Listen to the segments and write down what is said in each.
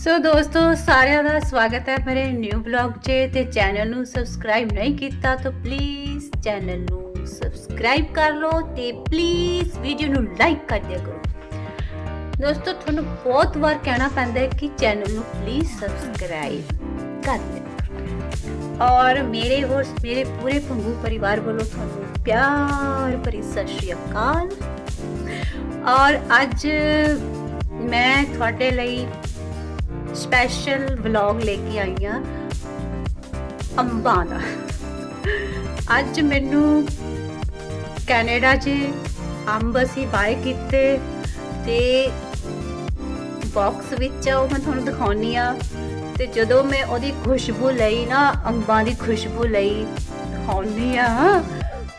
ਸੋ ਦੋਸਤੋ, ਸਾਰਿਆਂ ਦਾ ਸਵਾਗਤ ਹੈ ਮੇਰੇ ਨਿਊ ਬਲੌਗ 'ਚ ਤੇ ਚੈਨਲ ਨੂੰ ਸਬਸਕ੍ਰਾਈਬ ਨਹੀਂ ਕੀਤਾ ਤਾਂ ਪਲੀਜ਼ ਚੈਨਲ ਨੂੰ ਸਬਸਕ੍ਰਾਈਬ ਕਰ ਲਓ ਤੇ ਪਲੀਜ਼ ਵੀਡੀਓ ਨੂੰ ਲਾਈਕ ਕਰ ਦਿਆ ਕਰੋ। ਦੋਸਤੋ, ਤੁਹਾਨੂੰ ਬਹੁਤ ਵਾਰ ਕਹਿਣਾ ਪੈਂਦਾ ਹੈ ਕਿ ਚੈਨਲ ਨੂੰ ਪਲੀਜ਼ ਸਬਸਕ੍ਰਾਈਬ ਕਰ ਦਿਓ ਔਰ ਮੇਰੇ ਹੋਰ ਮੇਰੇ ਪੂਰੇ ਪੰਗੂ ਪਰਿਵਾਰ ਵੱਲੋਂ ਤੁਹਾਨੂੰ ਪਿਆਰ ਭਰੀ ਸਤਿ ਸ਼੍ਰੀ ਅਕਾਲ। ਔਰ ਅੱਜ ਮੈਂ ਤੁਹਾਡੇ ਲਈ ਸਪੈਸ਼ਲ ਵਲੌਗ ਲੈ ਕੇ ਆਈ ਹਾਂ ਅੰਬਾਂ ਦਾ ਅੱਜ ਮੈਨੂੰ ਕੈਨੇਡਾ 'ਚ ਅੰਬ ਅਸੀਂ ਬਾਏ ਕੀਤੇ ਤੇ ਬਾਕਸ ਵਿੱਚ ਆ ਉਹ ਮੈਂ ਤੁਹਾਨੂੰ ਦਿਖਾਉਣੀ ਆ ਤੇ ਜਦੋਂ ਮੈਂ ਉਹਦੀ ਖੁਸ਼ਬੂ ਲਈ ਨਾ ਅੰਬਾਂ ਦੀ ਖੁਸ਼ਬੂ ਲਈ ਦਿਖਾਉਣੀ ਆ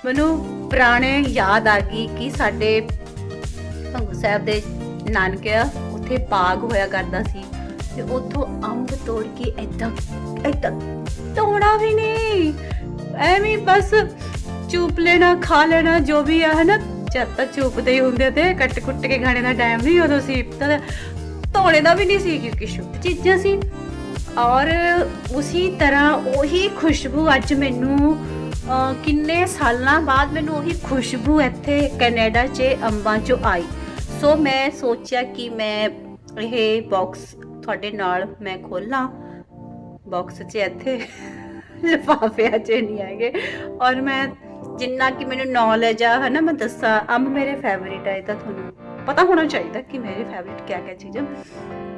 ਮੈਨੂੰ ਪੁਰਾਣੇ ਯਾਦ ਆ ਗਈ ਕਿ ਸਾਡੇ ਭੰਗੂ ਸਾਹਿਬ ਦੇ ਨਾਨਕੇ ਆ, ਉੱਥੇ ਬਾਗ ਹੋਇਆ ਕਰਦਾ ਸੀ ਤੇ ਉੱਥੋਂ ਅੰਬ ਤੋੜ ਕੇ ਏਦਾਂ ਏਦਾਂ ਤੋੜਾ ਵੀ ਨਹੀਂ। ਐਵੇਂ ਬਸ ਚੂਪ ਲੈਣਾ, ਖਾ ਲੈਣਾ, ਜੋ ਵੀ ਆ, ਹਨਾ? ਜਦ ਤੱਕ ਚੂਪਦੇ ਹੀ ਹੁੰਦੇ ਤੇ ਕੱਟ ਕੁੱਟ ਕੇ ਖਾਣੇ ਦਾ ਟਾਈਮ ਨਹੀਂ ਉਦੋਂ ਸੀ। ਤਾਂ ਧੋਣੇ ਦਾ ਵੀ ਨਹੀਂ ਸੀ ਕਿਉਂਕਿ ਸ਼ੁੱਧ ਚੀਜ਼ਾਂ ਸੀ। ਔਰ ਉਸੇ ਤਰ੍ਹਾਂ ਉਹੀ ਖੁਸ਼ਬੂ ਅੱਜ ਮੈਨੂੰ ਕਿੰਨੇ ਸਾਲਾਂ ਬਾਅਦ ਮੈਨੂੰ ਉਹੀ ਖੁਸ਼ਬੂ ਇੱਥੇ ਕੈਨੇਡਾ 'ਚ ਅੰਬਾਂ 'ਚੋਂ ਆਈ। ਸੋ ਮੈਂ ਸੋਚਿਆ ਕਿ ਮੈਂ ਇਹ ਬਾਕਸ ਤੁਹਾਡੇ ਨਾਲ ਮੈਂ ਖੋਲਾਂ। ਬਾਕਸ 'ਚ ਇੱਥੇ ਲਿਫਾਫਿਆਂ 'ਚ ਨਹੀਂ ਆਏਗੇ ਔਰ ਮੈਂ ਜਿੰਨਾ ਕਿ ਮੈਨੂੰ ਨੌਲੇਜ ਆ, ਹਨਾ, ਮੈਂ ਦੱਸਾਂ, ਅੰਬ ਮੇਰੇ ਫੇਵਰਿਟ ਆ, ਇਹ ਤਾਂ ਤੁਹਾਨੂੰ ਪਤਾ ਹੋਣਾ ਚਾਹੀਦਾ ਕਿ ਮੇਰੇ ਫੇਵਰਿਟ ਕਿਆ ਕਿਆ ਚੀਜ਼ਾਂ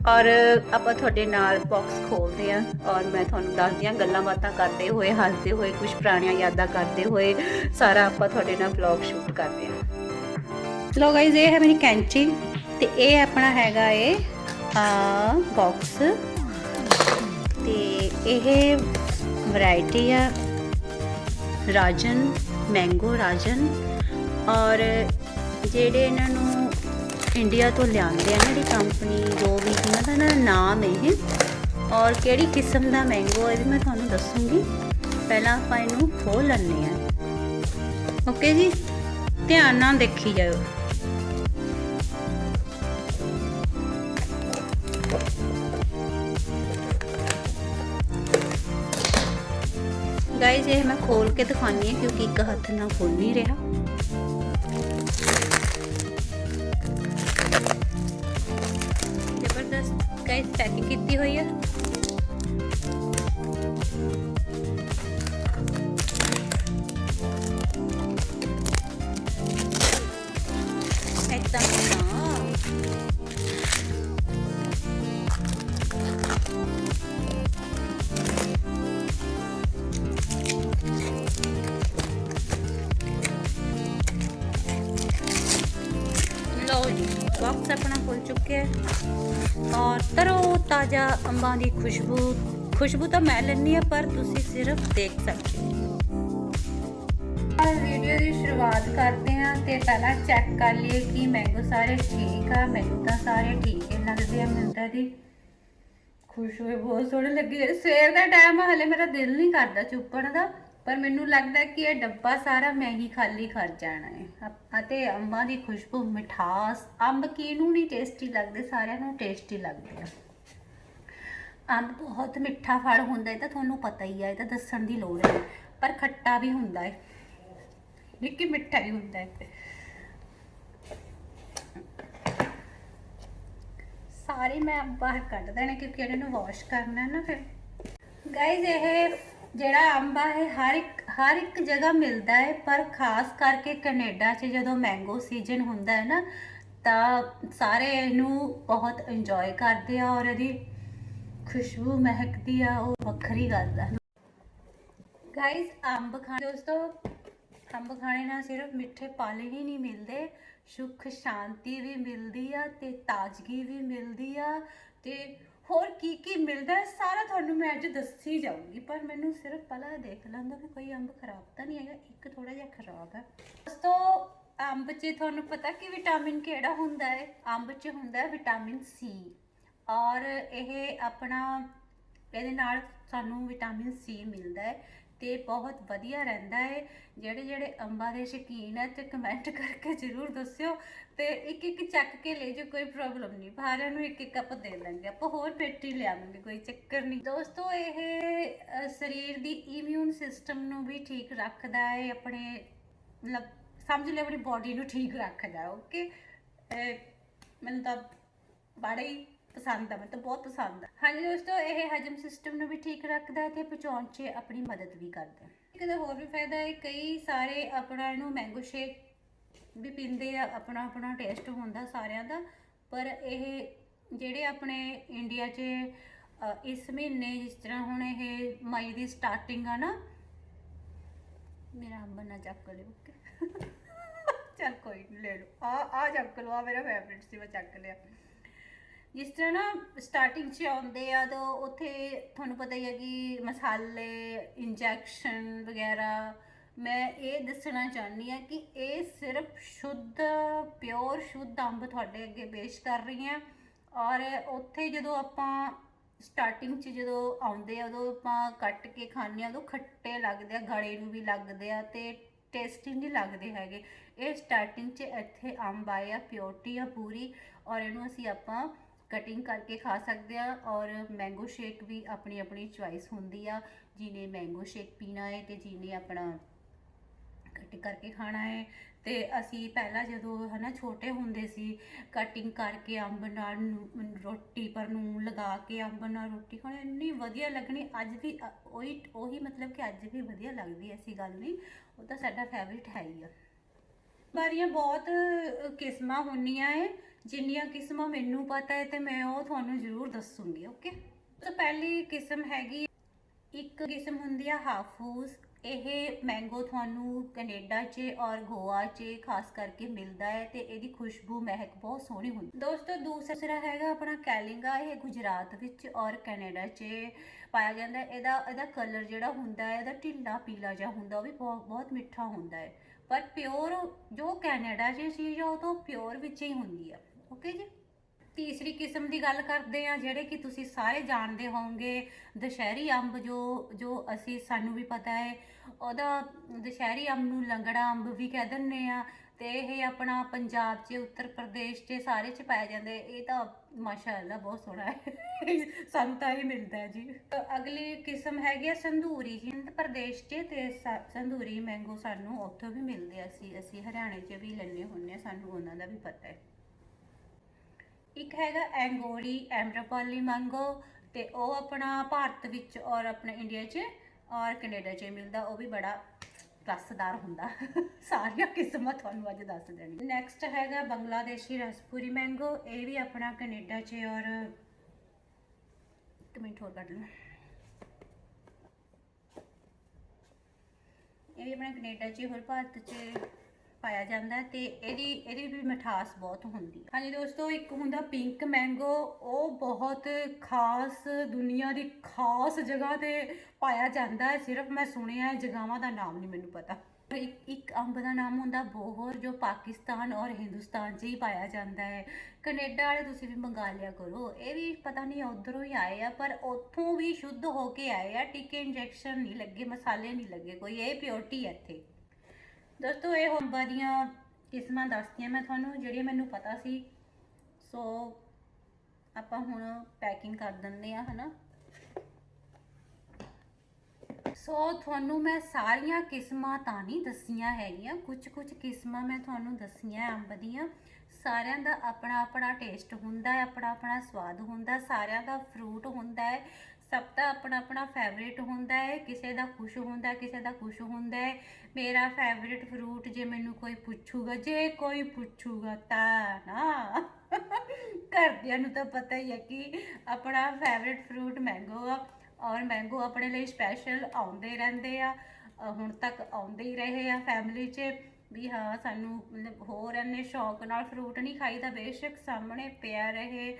ਔਰ ਆਪਾਂ ਤੁਹਾਡੇ ਨਾਲ ਬਾਕਸ ਖੋਲਦੇ ਆ, ਔਰ ਮੈਂ ਤੁਹਾਨੂੰ ਦੱਸਦੀ ਆ, ਗੱਲਾਂ ਬਾਤਾਂ ਕਰਦੇ ਹੋਏ, ਹੱਸਦੇ ਹੋਏ ਕੁਝ ਪੁਰਾਣੀਆਂ ਯਾਦਾਂ ਕਰਦੇ ਹੋਏ, ਸਾਰਾ ਆਪਾਂ ਤੁਹਾਡੇ ਨਾਲ ਵਲੌਗ ਸ਼ੂਟ ਕਰਦੇ ਆ। ਲੋ ਗਾਇਜ਼ ਇਹ ਹੈ ਮੇਰੀ ਕੈਂਚੀ ਤੇ ਇਹ ਆਪਣਾ ਹੈਗਾ ਏ ਆ ਬਾਕਸ ਤੇ ਇਹ ਵੈਰਾਈਟੀ ਆ ਰਾਜਨ ਮੈਂਗੋ ਰਾਜਨ। ਔਰ ਜਿਹੜੇ ਇਹਨਾਂ ਨੂੰ ਇੰਡੀਆ ਤੋਂ ਲਿਆਂਦੇ ਆ ਨਾ ਜਿਹੜੀ ਕੰਪਨੀ ਜੋ ਵੀ ਇਹਨਾਂ ਦਾ ਨਾ ਨਾਮ ਇਹ। ਔਰ ਕਿਹੜੀ ਕਿਸਮ ਦਾ ਮੈਂਗੋ ਹੈ ਇਹ ਵੀ ਮੈਂ ਤੁਹਾਨੂੰ ਦੱਸੂੰਗੀ। ਪਹਿਲਾਂ ਆਪਾਂ ਇਹਨੂੰ ਖੋਲ ਲੈਂਦੇ ਆ ਓਕੇ ਜੀ? ਧਿਆਨ ਨਾਲ ਦੇਖੀ ਜਾਓ ਗਾਇਜ਼ ਇਹ ਮੈਂ ਖੋਲ ਕੇ ਦਿਖਾਉਣੀ ਹੈ ਕਿਉਂਕਿ ਇੱਕ ਹੱਥ ਨਾਲ ਖੁੱਲ ਨਹੀਂ ਰਿਹਾ। ਜ਼ਬਰਦਸਤ ਗਾਇਜ਼ ਪੈਕਿੰਗ ਕੀਤੀ ਹੋਈ ਹੈ। ਲਓ ਜੀ ਬਾਕਸ ਆਪਣਾ ਖੁੱਲ ਚੁੱਕਿਆ ਔਰ ਤਰੋ ਤਾਜ਼ਾ ਅੰਬਾਂ ਦੀ ਖੁਸ਼ਬੂ ਖੁਸ਼ਬੂ ਤਾਂ ਮੈਂ ਲੈਣੀ ਆ ਪਰ ਤੁਸੀਂ ਸਿਰਫ ਦੇਖ ਸਕਦੇ ਹੋ। ਵੀਡੀਓ ਦੀ ਸ਼ੁਰੂਆਤ ਕਰਦੇ ਹਾਂ ਤੇ ਪਹਿਲਾਂ ਚੈੱਕ ਕਰ ਲਈਏ ਕਿ ਮੈਂਗੋ ਸਾਰੇ ਠੀਕ ਆ ਮੈਨੂੰ ਤਾਂ ਸਾਰੇ ਠੀਕ ਹੀ ਲੱਗਦੇ ਆ ਮੈਨੂੰ ਤਾਂ ਦੀ ਖੁਸ਼ਬੂ ਬਹੁਤ ਸੋਹਣੇ ਲੱਗੇ ਸਵੇਰ ਦਾ ਟਾਈਮ ਹਲੇ ਮੇਰਾ ਦਿਲ ਨਹੀਂ ਕਰਦਾ ਚੁੱਪਣ ਦਾ। ਪਰ ਮੈਨੂੰ ਲੱਗਦਾ ਕਿ ਇਹ ਡੱਬਾ ਸਾਰਾ ਮੈਂ ਹੀ ਖਾਲੀ ਕਰ ਜਾਣਾ ਹੈ। ਅਤੇ ਅੰਬਾਂ ਦੀ ਖੁਸ਼ਬੂ, ਮਿਠਾਸ, ਅੰਬ ਕਿਹਨੂੰ ਨਹੀਂ ਟੇਸਟੀ ਲੱਗਦੇ? ਸਾਰਿਆਂ ਨੂੰ ਟੇਸਟੀ ਲੱਗਦੇ ਆ। ਅੰਬ ਬਹੁਤ ਮਿੱਠਾ ਫਲ ਹੁੰਦਾ ਹੈ ਤਾਂ ਤੁਹਾਨੂੰ ਪਤਾ ਹੀ ਹੈ ਇਹ ਤਾਂ ਦੱਸਣ ਦੀ ਲੋੜ ਹੈ ਪਰ ਖੱਟਾ ਵੀ ਹੁੰਦਾ ਹੈ। ਨਿੱਕੀ ਮਿੱਠਾ ਹੀ ਹੁੰਦਾ ਹੈ। ਸਾਰੇ ਮੈਂ ਬਾਹਰ ਕੱਢ ਦੇਣੇ ਕਿਉਂਕਿ ਇਹਨਾਂ ਨੂੰ ਵਾਸ਼ ਕਰਨਾ ਨਾ ਫਿਰ। ਗਾਇਜ਼ ਇਹ ਜਿਹੜਾ ਅੰਬ ਆ, ਇਹ ਹਰ ਇੱਕ ਹਰ ਇੱਕ ਜਗ੍ਹਾ ਮਿਲਦਾ ਹੈ, ਪਰ ਖਾਸ ਕਰਕੇ ਕੈਨੇਡਾ 'ਚ ਜਦੋਂ ਮੈਂਗੋ ਸੀਜ਼ਨ ਹੁੰਦਾ ਹੈ ਨਾ, ਤਾਂ ਸਾਰੇ ਇਹਨੂੰ ਬਹੁਤ ਇੰਜੋਏ ਕਰਦੇ ਆ ਔਰ ਇਹਦੀ ਖੁਸ਼ਬੂ ਮਹਿਕਦੀ ਆ, ਉਹ ਵੱਖਰੀ ਗੱਲ ਆ। ਗਾਇਜ਼ ਅੰਬ ਖਾਣੇ ਦੋਸਤੋ, ਅੰਬ ਖਾਣੇ ਨਾਲ ਸਿਰਫ ਮਿੱਠੇ ਪਾਲੇ ਹੀ ਨਹੀਂ ਮਿਲਦੇ ਸੁੱਖ ਸ਼ਾਂਤੀ ਵੀ ਮਿਲਦੀ ਆ ਤੇ ਤਾਜ਼ਗੀ ਵੀ ਮਿਲਦੀ ਆ ਤੇ ਹੋਰ ਕੀ ਕੀ ਮਿਲਦਾ ਹੈ, ਸਾਰਾ ਤੁਹਾਨੂੰ ਮੈਂ ਅੱਜ ਦੱਸੀ ਜਾਊਂਗੀ। ਪਰ ਮੈਨੂੰ ਸਿਰਫ ਪਹਿਲਾਂ ਦੇਖ ਲੈਂਦਾ ਵੀ ਕੋਈ ਅੰਬ ਖਰਾਬ ਤਾਂ ਨਹੀਂ ਹੈਗਾ, ਇੱਕ ਥੋੜਾ ਜਿਹਾ ਖਰਾਬ ਹੈ। ਦੋਸਤੋ, ਅੰਬ 'ਚ ਤੁਹਾਨੂੰ ਪਤਾ ਕਿ ਵਿਟਾਮਿਨ ਕਿਹੜਾ ਹੁੰਦਾ ਹੈ? ਅੰਬ 'ਚ ਹੁੰਦਾ ਹੈ ਵਿਟਾਮਿਨ ਸੀ ਔਰ ਇਹ ਆਪਣਾ, ਇਹਦੇ ਨਾਲ ਸਾਨੂੰ ਵਿਟਾਮਿਨ ਸੀ ਮਿਲਦਾ ਹੈ। ਤੇ ਬਹੁਤ ਵਧੀਆ ਰਹਿੰਦਾ ਹੈ ਜਿਹੜੇ ਜਿਹੜੇ ਅੰਬਾਂ ਦੇ ਸ਼ੌਕੀਨ ਹੈ ਤੇ ਕਮੈਂਟ ਕਰਕੇ ਜ਼ਰੂਰ ਦੱਸਿਓ। ਤੇ ਇੱਕ ਇੱਕ ਚੱਕ ਕੇ ਲੈ ਜੋ ਕੋਈ ਪ੍ਰੋਬਲਮ ਨਹੀਂ। ਸਾਰਿਆਂ ਨੂੰ ਇੱਕ ਇੱਕ ਕੱਪ ਦੇ ਲਾਂਗੇ ਆਪਾਂ, ਹੋਰ ਪੇਟੀ ਲਿਆਵਾਂਗੇ, ਕੋਈ ਚੱਕਰ ਨਹੀਂ। ਦੋਸਤੋ, ਇਹ ਸਰੀਰ ਦੀ ਇਮਿਊਨ ਸਿਸਟਮ ਨੂੰ ਵੀ ਠੀਕ ਰੱਖਦਾ ਹੈ ਆਪਣੇ, ਮਤਲਬ ਸਮਝ ਲਿਓ, ਆਪਣੀ ਬਾਡੀ ਨੂੰ ਠੀਕ ਰੱਖਦਾ ਓਕੇ ਮੈਨੂੰ ਤਾਂ ਬੜਾ ਹੀ ਪਸੰਦ ਆ ਮੈਨੂੰ ਬਹੁਤ ਪਸੰਦ ਆ। ਹਾਂਜੀ ਦੋਸਤੋ ਇਹ ਹਜਮ ਸਿਸਟਮ ਨੂੰ ਵੀ ਠੀਕ ਰੱਖਦਾ ਹੈ ਤੇ ਪਚਾਉਣ 'ਚ ਆਪਣੀ ਮਦਦ ਵੀ ਕਰਦਾ ਹੈ। ਇੱਕ ਹੋਰ ਵੀ ਫਾਇਦਾ ਹੈ ਕਈ ਸਾਰੇ ਆਪਣਾ ਇਹਨੂੰ ਮੈਂਗੋ ਸ਼ੇਕ ਵੀ ਪੀਂਦੇ ਆ ਆਪਣਾ ਆਪਣਾ ਟੇਸਟ ਹੁੰਦਾ ਸਾਰਿਆਂ ਦਾ ਪਰ ਇਹ ਜਿਹੜੇ ਆਪਣੇ ਇੰਡੀਆ 'ਚ ਇਸ ਮਹੀਨੇ ਜਿਸ ਤਰ੍ਹਾਂ ਹੁਣ ਇਹ ਮਈ ਦੀ ਸਟਾਰਟਿੰਗ ਆ ਨਾ ਮੇਰਾ ਅੰਬ ਨਾ ਚੱਕ ਲਿਓ ਓਕੇ ਚੱਲ ਕੋਈ ਨੀ, ਲੈ ਲਓ। ਆ ਆ ਚੱਕ ਲਓ ਆ ਮੇਰਾ ਫੇਵਰਿਟ ਸੀ ਮੈਂ ਚੱਕ ਲਿਆ। ਜਿਸ ਤਰ੍ਹਾਂ ਨਾ ਸਟਾਰਟਿੰਗ 'ਚ ਆਉਂਦੇ ਆ ਤਾਂ ਉੱਥੇ ਤੁਹਾਨੂੰ ਪਤਾ ਹੀ ਹੈ ਕਿ ਮਸਾਲੇ ਇੰਜੈਕਸ਼ਨ ਵਗੈਰਾ, ਮੈਂ ਇਹ ਦੱਸਣਾ ਚਾਹੁੰਦੀ ਆ ਕਿ ਇਹ ਸਿਰਫ ਸ਼ੁੱਧ ਪਿਓਰ ਸ਼ੁੱਧ ਅੰਬ ਤੁਹਾਡੇ ਅੱਗੇ ਪੇਸ਼ ਕਰ ਰਹੀ ਹਾਂ ਔਰ ਉੱਥੇ ਜਦੋਂ ਆਪਾਂ ਸਟਾਰਟਿੰਗ 'ਚ ਜਦੋਂ ਆਉਂਦੇ ਆ ਉਦੋਂ ਆਪਾਂ ਕੱਟ ਕੇ ਖਾਂਦੇ ਆ ਉਦੋਂ ਖੱਟੇ ਲੱਗਦੇ ਆ, ਗਲੇ ਨੂੰ ਵੀ ਲੱਗਦੇ ਆ ਤੇ ਟੇਸਟੀ ਨਹੀਂ ਲੱਗਦੇ ਹੈਗੇ। ਇਹ ਸਟਾਰਟਿੰਗ 'ਚ ਇੱਥੇ ਅੰਬ ਆਏ ਆ ਪਿਓਰਟੀ ਆ ਪੂਰੀ ਔਰ ਇਹਨੂੰ ਅਸੀਂ ਆਪਾਂ ਕਟਿੰਗ ਕਰਕੇ ਖਾ ਸਕਦੇ ਆ ਔਰ ਮੈਂਗੋ ਸ਼ੇਕ ਵੀ ਆਪਣੀ ਆਪਣੀ ਚੁਆਇਸ ਹੁੰਦੀ ਆ, ਜਿਹਨੇ ਮੈਂਗੋ ਸ਼ੇਕ ਪੀਣਾ ਹੈ ਤੇ ਜਿਹਨੇ ਆਪਣਾ ਕਟਿੰਗ ਕਰਕੇ ਖਾਣਾ ਹੈ। ਤੇ ਅਸੀਂ ਪਹਿਲਾਂ ਜਦੋਂ ਹਨਾ ਛੋਟੇ ਹੁੰਦੇ ਸੀ ਕਟਿੰਗ ਕਰਕੇ ਅੰਬ ਨਾਲ ਨੂੰ- ਰੋਟੀ ਪਰ ਨੂੰ ਲਗਾ ਕੇ ਅੰਬ ਨਾਲ ਰੋਟੀ ਖਾਣੀ ਇੰਨੀ ਵਧੀਆ ਲੱਗਣੀ, ਅੱਜ ਵੀ ਉਹੀ ਉਹੀ ਮਤਲਬ ਕਿ ਅੱਜ ਵੀ ਵਧੀਆ ਲੱਗਦੀ ਐ, ਐਸੀ ਗੱਲ ਨਹੀਂ, ਉਹ ਤਾਂ ਸਾਡਾ ਫੇਵਰਿਟ ਹੈ ਹੀ ਆ। ਬਾਰੀਆਂ ਬਹੁਤ ਕਿਸਮਾਂ ਹੁੰਦੀਆਂ ਏ ਜਿੰਨੀਆਂ ਕਿਸਮਾਂ ਮੈਨੂੰ ਪਤਾ ਹੈ ਤੇ ਮੈਂ ਉਹ ਤੁਹਾਨੂੰ ਜ਼ਰੂਰ ਦੱਸੂਗੀ ਓਕੇ ਤਾਂ ਪਹਿਲੀ ਕਿਸਮ ਹੈਗੀ, ਇੱਕ ਕਿਸਮ ਹੁੰਦੀ ਆ ਹਾਫੂਸ। ਇਹ ਮੈਂਗੋ ਤੁਹਾਨੂੰ ਕੈਨੇਡਾ 'ਚ ਔਰ ਗੋਆ 'ਚ ਖਾਸ ਕਰਕੇ ਮਿਲਦਾ ਹੈ ਤੇ ਇਹਦੀ ਖੁਸ਼ਬੂ, ਮਹਿਕ ਬਹੁਤ ਸੋਹਣੀ ਹੁੰਦੀ। ਦੋਸਤੋ, ਦੂਸਰਾ ਹੈਗਾ ਆਪਣਾ ਕੈਲਿੰਗਾ, ਇਹ ਗੁਜਰਾਤ ਵਿੱਚ ਔਰ ਕੈਨੇਡਾ 'ਚ ਪਾਇਆ ਜਾਂਦਾ ਇਹਦਾ ਇਹਦਾ ਕਲਰ ਜਿਹੜਾ ਹੁੰਦਾ ਹੈ, ਇਹਦਾ ਢਿੱਲਾ ਪੀਲਾ ਜਿਹਾ ਹੁੰਦਾ, ਉਹ ਵੀ ਬਹੁਤ ਬਹੁਤ ਮਿੱਠਾ ਹੁੰਦਾ ਹੈ। ਪਰ ਪਿਓਰ ਜੋ ਕੈਨੇਡਾ 'ਚ ਚੀਜ਼ ਆ, ਉਹ ਤੋਂ ਪਿਓਰ ਵਿੱਚ ਹੀ ਹੁੰਦੀ ਆ। ਓਕੇ ਜੀ? ਤੀਸਰੀ ਕਿਸਮ ਦੀ ਗੱਲ ਕਰਦੇ ਆ ਜਿਹੜੇ ਕਿ ਤੁਸੀਂ ਸਾਰੇ ਜਾਣਦੇ ਹੋਵੋਗੇ, ਦੁਸਹਿਰੀ ਅੰਬ ਜੋ ਜੋ ਅਸੀਂ, ਸਾਨੂੰ ਵੀ ਪਤਾ ਹੈ। ਉਹਦਾ ਦੁਸਹਿਰੀ ਅੰਬ ਨੂੰ ਲੰਗੜਾ ਅੰਬ ਵੀ ਕਹਿ ਦਿੰਦੇ ਆ ਤੇ ਇਹ ਆਪਣਾ ਪੰਜਾਬ 'ਚ, ਉੱਤਰ ਪ੍ਰਦੇਸ਼ 'ਚ, ਸਾਰੇ 'ਚ ਪਾਇਆ ਜਾਂਦਾ ਇਹ ਤਾਂ ਮਾਸ਼ਾਅੱਲਾ ਬਹੁਤ ਸੋਹਣਾ ਹੈ। ਸਾਨੂੰ ਤਾਂ ਇਹ ਮਿਲਦਾ ਹੈ ਜੀ। ਅਗਲੀ ਕਿਸਮ ਹੈਗੀ ਆ ਸੰਧੂਰੀ ਹਿੰਦ ਪ੍ਰਦੇਸ਼ 'ਚ ਤੇ ਸ- ਸੰਧੂਰੀ, ਮੈਂਗੋ ਸਾਨੂੰ ਉੱਥੋਂ ਵੀ ਮਿਲਦੇ ਆ ਅਸੀਂ। ਅਸੀਂ ਹਰਿਆਣੇ 'ਚ ਵੀ ਲੈਣੇ ਹੁੰਦੇ ਆ, ਸਾਨੂੰ ਉਹਨਾਂ ਦਾ ਵੀ ਪਤਾ ਹੈ। ਇੱਕ ਹੈਗਾ ਐਂਗੋਰੀ ਐਮਰਾਪਾਲੀ ਮੰਗੋ ਤੇ ਉਹ ਆਪਣਾ ਭਾਰਤ ਵਿੱਚ ਔਰ ਆਪਣੇ ਇੰਡੀਆ 'ਚ ਔਰ ਕੈਨੇਡਾ 'ਚ ਮਿਲਦਾ, ਉਹ ਵੀ ਬੜਾ ਰਸਦਾਰ ਹੁੰਦਾ। ਸਾਰੀਆਂ ਕਿਸਮਾਂ ਤੁਹਾਨੂੰ ਅੱਜ ਦੱਸ ਦੇਣੀ ਨੈਕਸਟ ਹੈਗਾ ਬੰਗਲਾਦੇਸ਼ੀ ਰਸਪੂਰੀ ਮੈਂਗੋ, ਇਹ ਵੀ ਆਪਣਾ ਕੈਨੇਡਾ 'ਚ ਔਰ ਇੱਕ ਮਿੰਟ ਹੋਰ ਕੱਢ ਲਵਾਂ। ਇਹ ਵੀ ਆਪਣਾ ਕੈਨੇਡਾ 'ਚ, ਹੋਰ ਭਾਰਤ 'ਚ। ਪਾਇਆ ਜਾਂਦਾ ਹੈ ਤੇ ਇਹਦੀ ਇਹਦੀ ਵੀ ਮਿਠਾਸ ਬਹੁਤ ਹੁੰਦੀ ਹੈ। ਹਾਂਜੀ ਦੋਸਤੋ, ਇੱਕ ਹੁੰਦਾ ਪਿੰਕ ਮੈਂਗੋ ਉਹ ਬਹੁਤ ਖਾਸ ਦੁਨੀਆ ਦੀ ਖਾਸ ਜਗ੍ਹਾ ਤੇ ਪਾਇਆ ਜਾਂਦਾ ਹੈ। ਸਿਰਫ ਮੈਂ ਸੁਣਿਆ ਹੈ, ਜਗ੍ਹਾਵਾਂ ਦਾ ਨਾਮ ਨਹੀਂ ਮੈਨੂੰ ਪਤਾ। ਇੱਕ ਅੰਬ ਦਾ ਨਾਮ ਹੁੰਦਾ ਬੋਹਰ, ਜੋ ਪਾਕਿਸਤਾਨ ਔਰ ਹਿੰਦੁਸਤਾਨ 'ਚ ਹੀ ਪਾਇਆ ਜਾਂਦਾ ਹੈ। ਕੈਨੇਡਾ ਵਾਲੇ ਤੁਸੀਂ ਵੀ ਮੰਗਾ ਲਿਆ ਕਰੋ। ਇਹ ਵੀ ਪਤਾ ਨਹੀਂ ਉਧਰੋਂ ਹੀ ਆਏ ਆ, ਪਰ ਉੱਥੋਂ ਵੀ ਸ਼ੁੱਧ ਹੋ ਕੇ ਆਏ ਆ। ਟੀਕੇ ਇੰਜੈਕਸ਼ਨ ਨਹੀਂ ਲੱਗੇ, ਮਸਾਲੇ ਨਹੀਂ ਲੱਗੇ, ਕੋਈ ਇਹ ਪਿਓਰਟੀ ਹੈ ਇੱਥੇ। ਦੋਸਤੋ ਇਹ ਅੰਬਾਂ ਦੀਆਂ ਕਿਸਮਾਂ ਦੱਸਤੀਆਂ ਮੈਂ ਤੁਹਾਨੂੰ, ਜਿਹੜੀਆਂ ਮੈਨੂੰ ਪਤਾ ਸੀ। ਸੋ, ਆਪਾਂ ਹੁਣ ਪੈਕਿੰਗ ਕਰ ਦਿੰਦੇ ਆ ਹਨਾ। ਸੋ, ਤੁਹਾਨੂੰ ਮੈਂ ਸਾਰੀਆਂ ਕਿਸਮਾਂ ਤਾਂ ਨਹੀਂ ਦੱਸੀਆਂ ਹੈਗੀਆਂ। ਕੁਝ ਕੁਝ ਕਿਸਮਾਂ ਮੈਂ ਤੁਹਾਨੂੰ ਦੱਸੀਆਂ ਅੰਬ ਦੀਆਂ। ਸਾਰਿਆਂ ਦਾ ਆਪਣਾ ਆਪਣਾ ਟੇਸਟ ਹੁੰਦਾ ਹੈ ਆਪਣਾ ਆਪਣਾ ਸਵਾਦ ਹੁੰਦਾ ਸਾਰਿਆਂ ਦਾ ਫਰੂਟ ਹੁੰਦਾ ਹੈ। ਸਭ ਦਾ ਆਪਣਾ ਆਪਣਾ ਫੇਵਰੇਟ ਹੁੰਦਾ ਹੈ, ਕਿਸੇ ਦਾ ਖੁਸ਼ ਹੁੰਦਾ ਕਿਸੇ ਦਾ ਖੁਸ਼ ਹੁੰਦਾ ਹੈ। ਮੇਰਾ ਫੇਵਰੇਟ ਫਰੂਟ ਜੇ ਮੈਨੂੰ ਕੋਈ ਪੁੱਛੂਗਾ, ਜੇ ਕੋਈ ਪੁੱਛੂਗਾ ਤਾਂ ਨਾ। ਘਰਦਿਆਂ ਨੂੰ ਤਾਂ ਪਤਾ ਹੀ ਹੈ ਕਿ ਆਪਣਾ ਫੇਵਰੇਟ ਫਰੂਟ ਮੈਂਗੋ ਆ ਔਰ ਮੈਂਗੋ ਆਪਣੇ ਲਈ ਸਪੈਸ਼ਲ ਆਉਂਦੇ ਰਹਿੰਦੇ ਆ ਹੁਣ ਤੱਕ ਆਉਂਦੇ ਹੀ ਰਹੇ ਆ ਫੈਮਿਲੀ 'ਚ। ਵੀ ਹਾਂ, ਸਾਨੂੰ ਮਤਲਬ ਹੋਰ ਇੰਨੇ ਸ਼ੌਕ ਨਾਲ ਫਰੂਟ ਨਹੀਂ ਖਾਈਦਾ, ਬੇਸ਼ੱਕ ਸਾਹਮਣੇ ਪਿਆ ਰਹੇ।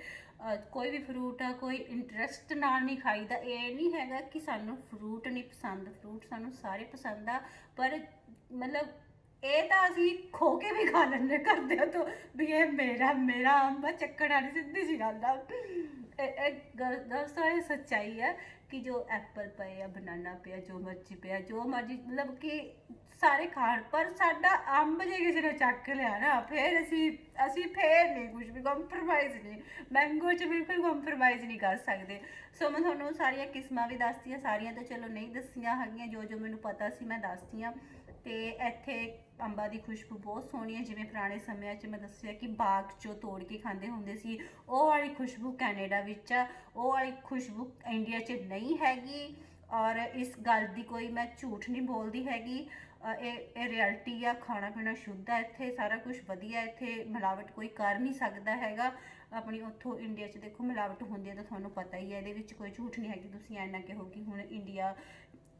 ਕੋਈ ਵੀ ਫਰੂਟ ਆ ਕੋਈ ਇੰਟਰਸਟ ਨਾਲ ਨਹੀਂ ਖਾਈਦਾ। ਇਹ ਨਹੀਂ ਹੈਗਾ ਕਿ ਸਾਨੂੰ ਫਰੂਟ ਨਹੀਂ ਪਸੰਦ। ਫਰੂਟ ਸਾਨੂੰ ਸਾਰੇ ਪਸੰਦ ਆ ਪਰ ਮਤਲਬ ਇਹ ਤਾਂ ਅਸੀਂ ਖੋ ਕੇ ਵੀ ਖਾ ਲੈਂਦੇ ਕਰਦੇ ਤੋਂ ਵੀ ਇਹ ਮੇਰਾ ਮੇਰਾ ਅੰਬ ਆ, ਚੱਕਣ ਵਾਲੀ ਸਿੱਧੀ ਜੀ ਗੱਲ ਆ। ਇਹ ਇਹ ਦ- ਦੋਸਤੋ ਇਹ ਸੱਚਾਈ ਹੈ ਕਿ ਜੋ ਐਪਲ ਪਏ ਆ ਬਨਾਨਾ ਪਿਆ ਜੋ ਮਰਜ਼ੀ ਪਿਆ ਜੋ ਮਰਜ਼ੀ ਮਤਲਬ ਕਿ ਸਾਰੇ ਖਾਣ, ਪਰ ਸਾਡਾ ਅੰਬ ਜੇ ਕਿਸੇ ਨੇ ਚੱਕ ਲਿਆ ਨਾ, ਫਿਰ ਅਸੀਂ ਅਸੀਂ ਫੇਰ ਨਹੀਂ ਕੁਝ ਵੀ ਕੰਪਰੋਮਾਈਜ਼ ਨਹੀਂ। ਮੈਂਗੋ 'ਚ ਬਿਲਕੁਲ ਕੰਪਰੋਮਾਈਜ਼ ਨਹੀਂ ਕਰ ਸਕਦੇ। ਸੋ ਮੈਂ ਤੁਹਾਨੂੰ ਸਾਰੀਆਂ ਕਿਸਮਾਂ ਵੀ ਦੱਸਤੀਆਂ, ਸਾਰੀਆਂ ਤਾਂ ਚਲੋ ਨਹੀਂ ਦੱਸੀਆਂ ਹੈਗੀਆਂ, ਜੋ ਜੋ ਮੈਨੂੰ ਪਤਾ ਸੀ ਮੈਂ ਦੱਸਤੀਆਂ। ਤੇ ਇੱਥੇ ਅੰਬਾਂ ਦੀ ਖੁਸ਼ਬੂ ਬਹੁਤ ਸੋਹਣੀ ਹੈ, ਜਿਵੇਂ ਪੁਰਾਣੇ ਸਮਿਆਂ 'ਚ ਮੈਂ ਦੱਸਿਆ ਕਿ ਬਾਗ 'ਚੋਂ ਤੋੜ ਕੇ ਖਾਂਦੇ ਹੁੰਦੇ ਸੀ। ਉਹ ਵਾਲੀ ਖੁਸ਼ਬੂ ਕੈਨੇਡਾ ਵਿੱਚ ਆ, ਉਹ ਵਾਲੀ ਖੁਸ਼ਬੂ ਇੰਡੀਆ 'ਚ ਨਹੀਂ ਹੈਗੀ। ਔਰ ਇਸ ਗੱਲ ਦੀ ਕੋਈ ਮੈਂ ਝੂਠ ਨਹੀਂ ਬੋਲਦੀ ਹੈਗੀ। ਅ, ਇਹ ਇਹ ਰਿਐਲਿਟੀ ਆ ਖਾਣਾ ਪੀਣਾ ਸ਼ੁੱਧ ਆ ਇੱਥੇ ਸਾਰਾ ਕੁਝ ਵਧੀਆ ਇੱਥੇ ਮਿਲਾਵਟ ਕੋਈ ਕਰ ਨਹੀਂ ਸਕਦਾ ਹੈਗਾ। ਆਪਣੀ ਉੱਥੋਂ ਇੰਡੀਆ 'ਚ ਦੇਖੋ ਮਿਲਾਵਟ ਹੁੰਦੀ ਹੈ ਤਾਂ ਤੁਹਾਨੂੰ ਪਤਾ ਹੀ ਹੈ ਇਹਦੇ ਵਿੱਚ ਕੋਈ ਝੂਠ ਨਹੀਂ ਹੈਗੀ। ਤੁਸੀਂ ਐ ਨਾ ਕਹੋ ਕਿ ਹੁਣ ਇੰਡੀਆ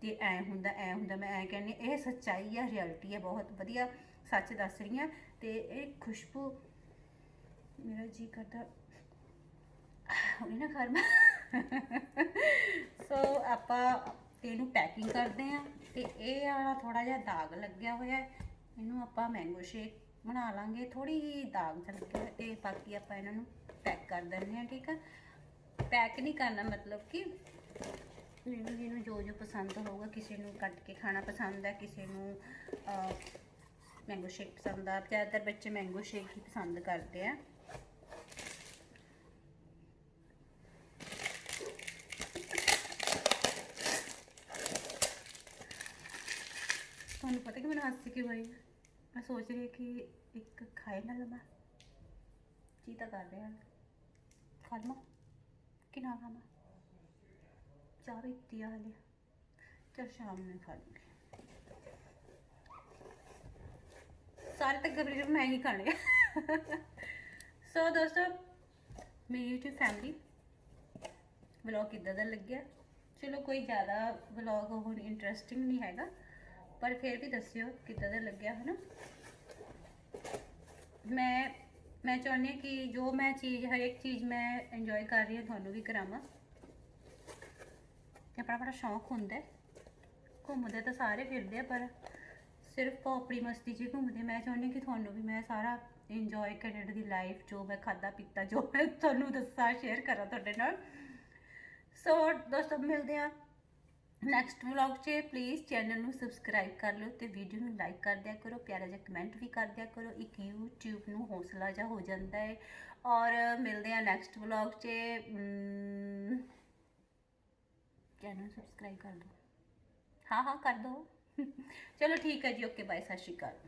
ਤੇ ਐ ਹੁੰਦਾ ਐ ਹੁੰਦਾ ਮੈਂ ਐ ਕਹਿੰਦੀ ਇਹ ਸੱਚਾਈ ਆ ਰਿਐਲਿਟੀ ਹੈ ਬਹੁਤ ਵਧੀਆ ਸੱਚ ਦੱਸ ਰਹੀ ਹਾਂ ਤੇ ਇਹ ਖੁਸ਼ਬੂ ਮੇਰਾ ਜੀ ਕਰਦਾ ਹੁਣੇ ਨਾ ਘਰ ਸੋ ਆਪਾਂ ਇਹਨੂੰ ਪੈਕਿੰਗ ਕਰਦੇ ਆ ਤੇ ਇਹ ਵਾਲਾ ਥੋੜਾ ਜਿਹਾ ਦਾਗ ਲੱਗਿਆ ਹੋਇਆ ਹੈ। ਇਹਨੂੰ ਆਪਾਂ ਮੈਂਗੋ ਸ਼ੇਕ ਬਣਾ ਲਾਂਗੇ। ਥੋੜੀ ਜਿਹੀ ਦਾਗ ਜਿਹਾ ਲੱਗਿਆ ਹੋਇਆ ਤੇ ਬਾਕੀ ਆਪਾਂ ਇਹਨਾਂ ਨੂੰ ਪੈਕ ਕਰ ਦਿੰਦੇ ਆ, ਠੀਕ ਆ? ਪੈਕ ਨਹੀਂ ਕਰਨਾ ਮਤਲਬ ਕਿ ਜਿਹਨੂੰ ਜਿਹਨੂੰ ਜੋ ਜੋ ਪਸੰਦ ਹੋਊਗਾ, ਕਿਸੇ ਨੂੰ ਕੱਟ ਕੇ ਖਾਣਾ ਪਸੰਦ ਹੈ, ਕਿਸੇ ਨੂੰ ਮੈਂਗੋ ਸ਼ੇਕ ਪਸੰਦ ਆ। ਜ਼ਿਆਦਾਤਰ ਬੱਚੇ ਮੈਂਗੋ ਸ਼ੇਕ ਹੀ ਪਸੰਦ ਕਰਦੇ ਆ। ਤੁਹਾਨੂੰ ਪਤਾ ਕਿ ਮੈਨੂੰ ਹਾਸੀ ਕਿਉਂ ਆਈ? ਮੈਂ ਸੋਚ ਰਹੀ ਕਿ ਇੱਕ ਖਾਏ ਨਾ ਲਵਾਂ ਜੀ ਤਾਂ ਕਰ ਰਿਹਾ। ਖਾ ਲਵਾਂ। ਕਿ ਨਾ ਖਾਵਾਂ? ਚਾਹ ਵੀ ਪੀਤੀ ਹਲੇ ਚਲ ਸ਼ਾਮ ਨੂੰ ਖਾ ਲੂੰਗੀ। ਸਾਰੇ ਤੱਕ ਗਬਰੀ ਮੈਂ ਹੀ ਖਾਣੇ ਸੋ ਦੋਸਤੋ, ਮੇਰੀ YouTube ਫੈਮਿਲੀ ਵਲੌਗ ਕਿੱਦਾਂ ਦਾ ਲੱਗਿਆ? ਚਲੋ ਕੋਈ ਜ਼ਿਆਦਾ ਵਲੌਗ ਹੁਣ ਇੰਟਰਸਟਿੰਗ ਨਹੀਂ ਹੈਗਾ। ਪਰ ਫਿਰ ਵੀ ਦੱਸਿਓ ਕਿੱਦਾਂ ਦਾ ਲੱਗਿਆ, ਹਨਾ? ਮੈਂ ਮੈਂ ਚਾਹੁੰਦੀ ਹਾਂ ਕਿ ਜੋ ਮੈਂ ਚੀਜ਼, ਹਰ ਇੱਕ ਚੀਜ਼ ਮੈਂ ਇੰਜੋਏ ਕਰ ਰਹੀ ਹਾਂ, ਤੁਹਾਨੂੰ ਵੀ ਕਰਾਵਾਂ। ਤੇ ਆਪਣਾ ਬੜਾ ਸ਼ੌਂਕ ਹੁੰਦਾ ਘੁੰਮਦੇ ਤਾਂ ਸਾਰੇ ਫਿਰਦੇ ਆ, ਪਰ ਸਿਰਫ ਉਹ ਆਪਣੀ ਮਸਤੀ 'ਚ ਹੀ ਘੁੰਮਦੇ ਮੈਂ ਚਾਹੁੰਦੀ ਹਾਂ ਕਿ ਤੁਹਾਨੂੰ ਵੀ ਮੈਂ ਸਾਰਾ ਇੰਜੋਏ ਕੈਨੇਡਾ ਦੀ ਲਾਈਫ ਜੋ ਮੈਂ ਖਾਦਾ ਪੀਤਾ, ਜੋ ਮੈਂ ਤੁਹਾਨੂੰ ਦੱਸਾਂ ਸ਼ੇਅਰ ਕਰਾਂ ਤੁਹਾਡੇ ਨਾਲ। ਸੋ ਦੋਸਤੋ, ਮਿਲਦੇ ਆ ਨੈਕਸਟ ਵਲੌਗ 'ਚ ਪਲੀਜ਼ ਚੈਨਲ ਨੂੰ ਸਬਸਕ੍ਰਾਈਬ ਕਰ ਲਓ ਤੇ ਵੀਡੀਓ ਨੂੰ ਲਾਈਕ ਕਰ ਦਿਆ ਕਰੋ, ਪਿਆਰਾ ਜਿਹਾ ਕਮੈਂਟ ਵੀ ਕਰ ਦਿਆ ਕਰੋ, ਇੱਕ YouTube ਨੂੰ ਹੌਸਲਾ ਜਿਹਾ ਹੋ ਜਾਂਦਾ ਹੈ। ਔਰ ਮਿਲਦੇ ਆ ਨੈਕਸਟ ਵਲੌਗ 'ਚ ਚੈਨਲ ਸਬਸਕ੍ਰਾਈਬ ਕਰ ਲਓ ਹਾਂ ਹਾਂ, ਕਰ ਦਿਓ ਚਲੋ ਠੀਕ ਹੈ ਜੀ ਓਕੇ ਬਾਏ ਸਤਿ ਸ਼੍ਰੀ ਅਕਾਲ।